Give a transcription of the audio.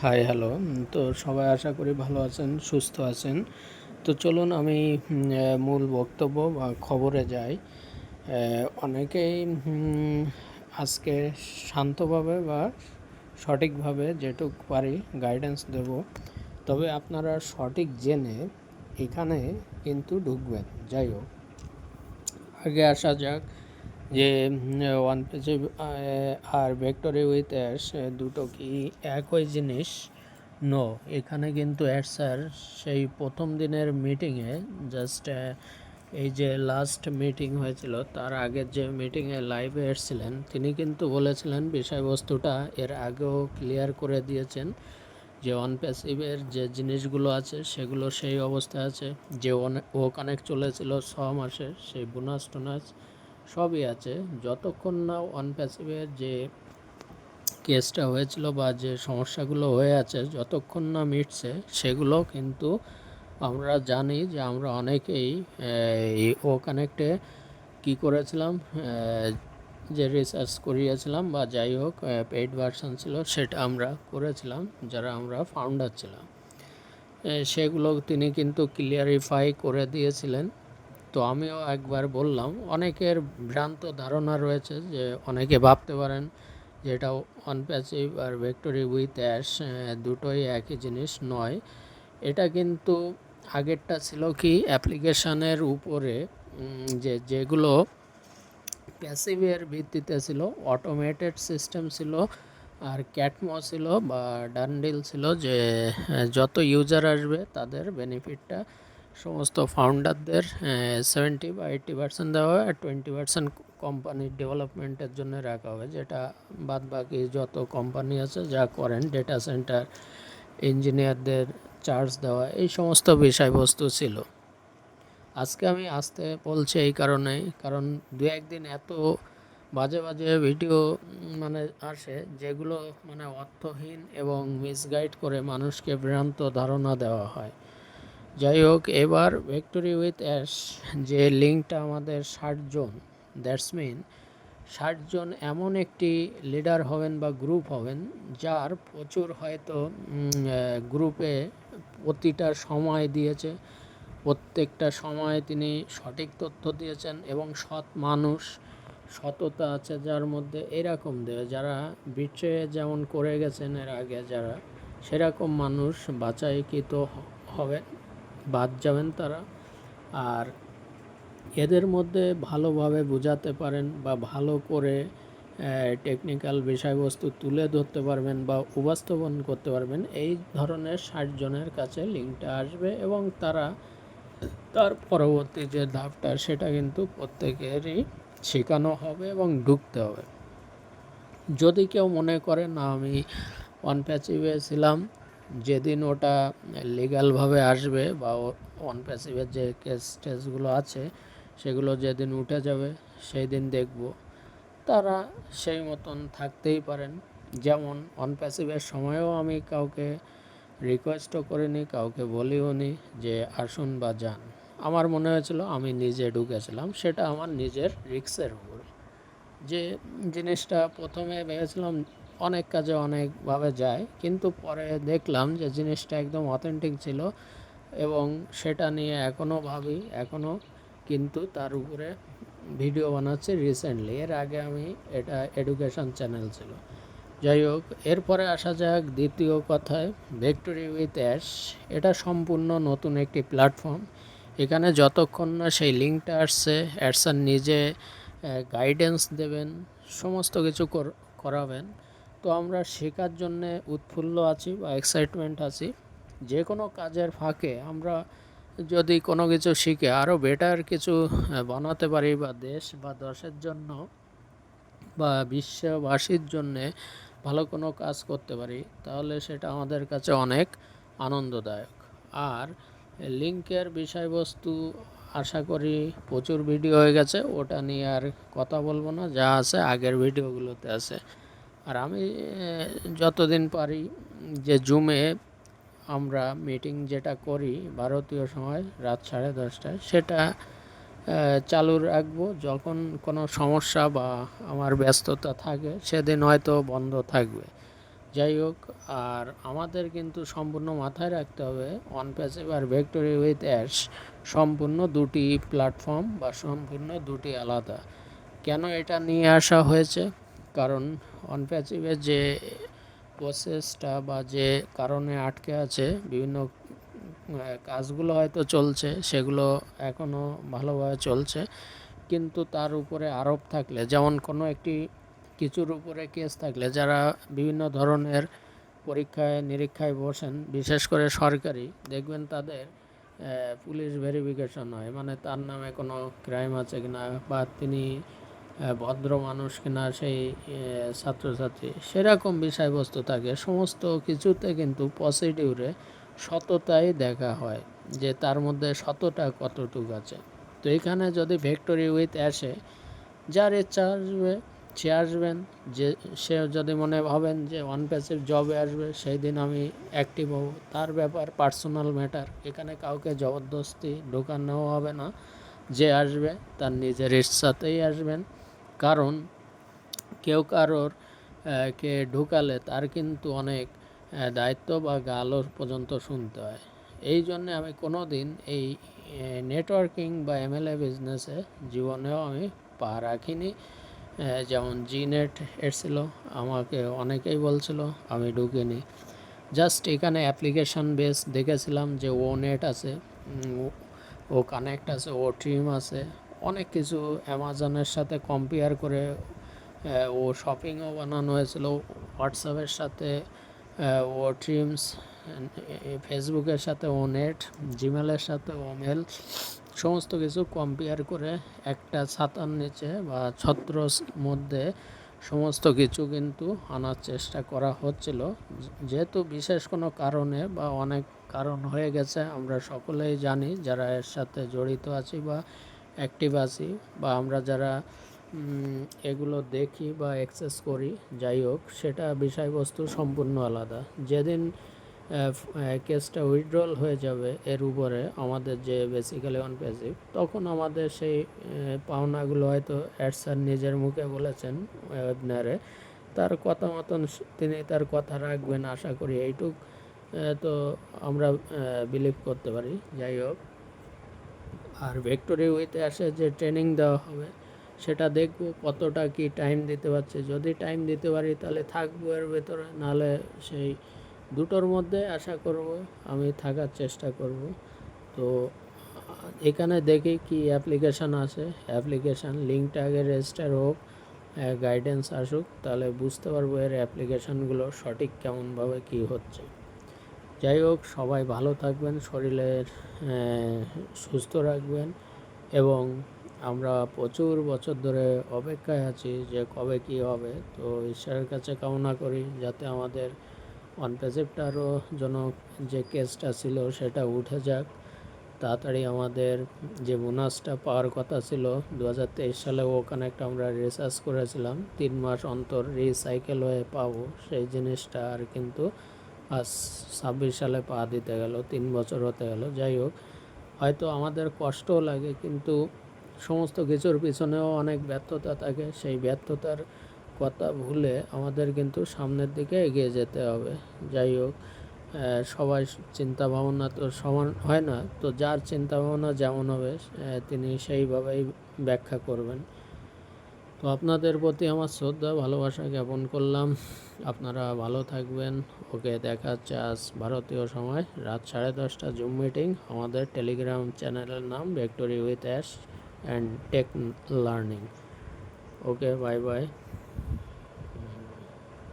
Hi hello তো সবাই আশা করি ভালো আছেন, সুস্থ আছেন। তো চলুন আমি মূল বক্তব্য বা খবরে যাই। অনেকেই আজকে শান্তভাবে বা সঠিকভাবে যেটুক পারি গাইডেন্স দেব। তবে আপনারা সঠিক জেনে এখানে কিন্তু ঢুকবেন। যাই হোক, আগে আসা যাক। যে ওয়ান পেজে আর ভেক্টরি উইথ অ্যাশ দুটো কি একই জিনিস? নো এখানে কিন্তু অ্যাড স্যার সেই প্রথম দিনের মিটিংয়ে জাস্ট এই যে লাস্ট মিটিং হয়েছিল, তার আগের যে মিটিংয়ে লাইভে এসেছিলেন তিনি কিন্তু বলেছিলেন বিষয়বস্তুটা এর আগেও ক্লিয়ার করে দিয়েছেন যে অন প্যাসিভের যে জিনিসগুলো আছে, সেগুলো সেই অবস্থায় আছে, যে ও কানেক্ট চলেছিল ছ মাসে, সেই বোনাস টোনাস সবই আছে। যতক্ষণ না ওয়ান প্যাসিভের যে কেসটা হয়েছিল বা যে সমস্যাগুলো হয়ে আছে, যতক্ষণ না মিটছে, সেগুলো কিন্তু আমরা জানি যে আমরা অনেকেই ও কানেক্টে কী করেছিলাম যে রিসার্চ করিয়েছিলাম বা যাই হোক পেইড ভার্সন ছিল, সেটা আমরা করেছিলাম, যারা আমরা ফাউন্ডার ছিলাম। সেগুলো তিনি কিন্তু ক্লিয়ারিফাই করে দিয়েছিলেন। তো আমিও একবার বললাম, অনেকের ভ্রান্ত ধারণা রয়েছে যে অনেকে ভাবতে পারেন যে এটা অনপ্যাসিভ আর ভেক্টরি উইথ অ্যাশ দুটোই একই জিনিস নয়। এটা কিন্তু আগেরটা ছিল কি অ্যাপ্লিকেশানের উপরে যে যেগুলো প্যাসিভের ভিত্তিতে ছিল অটোমেটেড সিস্টেম ছিল আর ক্যাটমো ছিল বা ডান্ডিল ছিল যে যত ইউজার আসবে তাদের বেনিফিটটা সমস্ত ফাউন্ডারদের সেভেন্টি বা এইট্টি পার্সেন্ট দেওয়া হয় আর টোয়েন্টি পার্সেন্ট কোম্পানির ডেভেলপমেন্টের জন্য রাখা হবে যেটা বাদ বাকি যত কোম্পানি আছে, যা করেন ডেটা সেন্টার ইঞ্জিনিয়ারদের চার্জ দেওয়া, এই সমস্ত বিষয়বস্তু ছিল। আজকে আমি আসতে বলছি এই কারণে কারণ দু একদিন এত বাজে বাজে ভিডিও মানে আসে, যেগুলো মানে অর্থহীন এবং মিসগাইড করে মানুষকে ভ্রান্ত ধারণা দেওয়া হয়। যাই হোক, এবার ভিক্টোরি উইথ অ্যাশ যে লিঙ্কটা আমাদের ষাট জন দ্যাটস মিন ষাট জন এমন একটি লিডার হবেন বা গ্রুপ হবেন, যার প্রচুর হয়তো গ্রুপে প্রতিটা সময় দিয়েছে, প্রত্যেকটা সময়ে তিনি সঠিক তথ্য দিয়েছেন এবং সৎ মানুষ, সততা আছে যার মধ্যে এরকম দেবে যারা বিট্রে যেমন করে গেছেন এর আগে যারা, সেরকম মানুষ বাছাইকৃত হ- হবেন। বাদ যাবেন তারা। আর এদের মধ্যে ভালোভাবে বোঝাতে পারেন বা ভালো করে টেকনিক্যাল বিষয়বস্তু তুলে ধরতে পারবেন বা উপস্থাপন করতে পারবেন, এই ধরনের ষাট জনের কাছে লিঙ্কটা আসবে এবং তারা তার পরবর্তী যে ধাপটা, সেটা কিন্তু প্রত্যেকেরই শেখানো হবে এবং ঢুকতে হবে। যদি কেউ মনে করে, না, আমি ওয়ান প্যাসিভে ছিলাম। যেদিন ওটা লিগ্যালভাবে আসবে বা ওয়ান প্যাসিভের যে কেস টেসগুলো আছে, সেগুলো যেদিন উঠে যাবে সেই দিন দেখব। তারা সেই মতন থাকতেই পারেন। যেমন অন প্যাসিভের সময়ও আমি কাউকে রিকোয়েস্টও করিনি, কাউকে বলিও নি যে আসুন বা যান। আমার মনে হয়েছিল আমি নিজে ঢুকেছিলাম, সেটা আমার নিজের রিক্সের উপর। যে জিনিসটা প্রথমে ভেবেছিলাম অনেক কাজে অনেকভাবে যায়, কিন্তু পরে দেখলাম যে জিনিসটা একদম অথেন্টিক ছিল এবং সেটা নিয়ে এখনও ভাবি, এখনও কিন্তু তার উপরে ভিডিও বানাচ্ছি রিসেন্টলি এর আগে আমি এটা এডুকেশন চ্যানেল ছিল। যাই হোক, এরপরে আসা যাক দ্বিতীয় কথায় ভিক্টোরি উইথ অ্যাশ এটা সম্পূর্ণ নতুন একটি প্ল্যাটফর্ম এখানে যতক্ষণ না সেই লিঙ্কটা আসছে অ্যাডসান নিজে গাইডেন্স দেবেন, সমস্ত কিছু কর- করাবেন। তো আমরা শেখার জন্যে উৎফুল্ল আছি বা এক্সাইটমেন্ট আছি। যে কোনো কাজের ফাঁকে আমরা যদি কোনো কিছু শিখে আরও বেটার কিছু বানাতে পারি বা দেশ বা দশের জন্য বা বিশ্ববাসীর জন্যে ভালো কোনো কাজ করতে পারি, তাহলে সেটা আমাদের কাছে অনেক আনন্দদায়ক। আর লিঙ্কের বিষয়বস্তু আশা করি প্রচুর ভিডিও হয়ে গেছে, ওটা নিয়ে আর কথা বলব না, যা আছে আগের ভিডিওগুলোতে আছে। আর আমি যতদিন পারি যে জুমে আমরা মিটিং যেটা করি ভারতীয় সময় রাত সাড়ে দশটায়, সেটা চালু রাখব। যখন কোনো সমস্যা বা আমার ব্যস্ততা থাকে, সেদিন হয়তো বন্ধ থাকবে। যাই হোক, আর আমাদের কিন্তু সম্পূর্ণ মাথায় রাখতে হবে অন প্যাসিভ আর ভেক্টরি উইথ অ্যাশ সম্পূর্ণ দুটি প্ল্যাটফর্ম বা সম্পূর্ণ দুটি আলাদা। কেন এটা নিয়ে আসা হয়েছে? কারণ অন প্যাসিভের যে প্রসেসটা বা যে কারণে আটকে আছে, বিভিন্ন কাজগুলো হয়তো চলছে, সেগুলো এখনও ভালোভাবে চলছে, কিন্তু তার উপরে আরোপ থাকলে, যেমন কোনো একটি কিছুর উপরে কেস থাকলে, যারা বিভিন্ন ধরনের পরীক্ষায়, নিরীক্ষায় বসেন, বিশেষ করে সরকারি, দেখবেন তাদের পুলিশ ভেরিফিকেশন হয়। মানে তার নামে কোনো ক্রাইম আছে কিনা, বা তিনি ভদ্র মানুষ কিনা সেই ছাত্রছাত্রী, সেরকম বিষয়বস্তু থাকে। সমস্ত কিছুতে কিন্তু পজিটিভরে সততাই দেখা হয় যে তার মধ্যে সততা কতটুকু আছে। তো এখানে যদি ভেক্টরি উইথ আসে, যার ইচ্ছা আসবে, সে আসবেন। যে, সে যদি মনে ভাবেন যে ওয়ান প্যাসিভ জবে আসবে, সেই দিন আমি অ্যাক্টিভ হব। তার ব্যাপার পার্সোনাল ম্যাটার এখানে কাউকে জবরদস্তি ঢোকানো হবে না। যে আসবে, তার নিজের ইচ্ছাতেই আসবেন। কারণ কেউ কারোর কে ঢুকালে তার কিন্তু অনেক দায়িত্ব বা গালোর পর্যন্ত শুনতে হয়। এই জন্যে আমি কোনো দিন এই নেটওয়ার্কিং বা এমএলএ বিজনেসে জীবনেও আমি পা রাখিনি। যেমন জি নেট এসেছিল, আমাকে অনেকেই বলছিল, আমি ঢুকিনি। জাস্ট এখানে অ্যাপ্লিকেশান বেস দেখেছিলাম যে ও নেট আছে ও কানেক্ট আছে ও ট্রিম আছে অনেক কিছু অ্যামাজনের সাথে কম্পেয়ার করে ও শপিংও বানানো হয়েছিল হোয়াটসঅ্যাপের সাথে ও ট্রিমস ফেসবুকের সাথে ও নেট জিমেলের সাথে ও মেল সমস্ত কিছু কম্পেয়ার করে একটা ছাতার নিচে বা ছত্র মধ্যে সমস্ত কিছু কিন্তু আনার চেষ্টা করা হচ্ছিল। যেহেতু বিশেষ কোনো কারণে বা অনেক কারণ হয়ে গেছে, আমরা সকলেই জানি যারা এর সাথে জড়িত আছি বা অ্যাক্টিভ আছি বা আমরা যারা এগুলো দেখি বা অ্যাক্সেস করি, যাই হোক, সেটা বিষয়বস্তু সম্পূর্ণ আলাদা। যেদিন কেসটা উইথড্রল হয়ে যাবে এর উপরে আমাদের যে বেসিক্যালি অন পেসিভ তখন আমাদের সেই পাওনাগুলো হয়তো অ্যাড স্যার নিজের মুখে বলেছেন ওয়েবনারে তার কথা মতন তিনি তার কথা রাখবেন, আশা করি এইটুক তো আমরা বিলিভ করতে পারি। যাই হোক। আর ভেক্টরি উইতে আসে যে ট্রেনিং দেওয়া হবে, সেটা দেখব কতটা কি টাইম দিতে পারছে। যদি টাইম দিতে পারি তাহলে থাকব এর ভেতরে, নাহলে সেই দুটোর মধ্যে আশা করব আমি থাকার চেষ্টা করব। তো এখানে দেখি কি অ্যাপ্লিকেশান আছে অ্যাপ্লিকেশান লিঙ্কটা আগে রেজিস্টার হোক গাইডেন্স আসুক, তাহলে বুঝতে পারব এর অ্যাপ্লিকেশানগুলো সঠিক কেমনভাবে কি হচ্ছে। যাই হোক, সবাই ভালো থাকবেন, শরীরের সুস্থ রাখবেন এবং আমরা প্রচুর বছর ধরে অপেক্ষায় আছি যে কবে কি হবে। তো ঈশ্বরের কাছে কামনা করি যাতে আমাদের পেজেপটারও যেন যে কেসটা ছিল সেটা উঠে যাক। তাড়াতাড়ি আমাদের যে বোনাসটা পাওয়ার কথা ছিল দু হাজার তেইশ সালে ওখানে একটা আমরা রিসার্চ করেছিলাম, তিন মাস অন্তর রিসাইকেল হয়ে পাবো সেই জিনিসটা আর কিন্তু আজ ছাব্বিশ সালে পা দিতে গেল, তিন বছর হতে গেল, যাই হোক। হয়তো আমাদের কষ্টও লাগে, কিন্তু সমস্ত কিছুর পিছনেও অনেক ব্যর্থতা থাকে। সেই ব্যর্থতার কথা ভুলে আমাদের কিন্তু সামনের দিকে এগিয়ে যেতে হবে। যাই হোক সবাই চিন্তা ভাবনা তো সমান হয় না, তো যার চিন্তা ভাবনা যেমন হবে তিনি সেইভাবেই ব্যাখ্যা করবেন। তো আপনাদের প্রতি আমার শ্রদ্ধা, ভালোবাসা জ্ঞাপন করলাম। আপনারা ভালো থাকবেন। ওকে দেখা হচ্ছে আজ ভারতীয় সময় রাত সাড়ে দশটা। জুম মিটিং আমাদের টেলিগ্রাম চ্যানেলের নাম victory with Ash and tech learning okay bye bye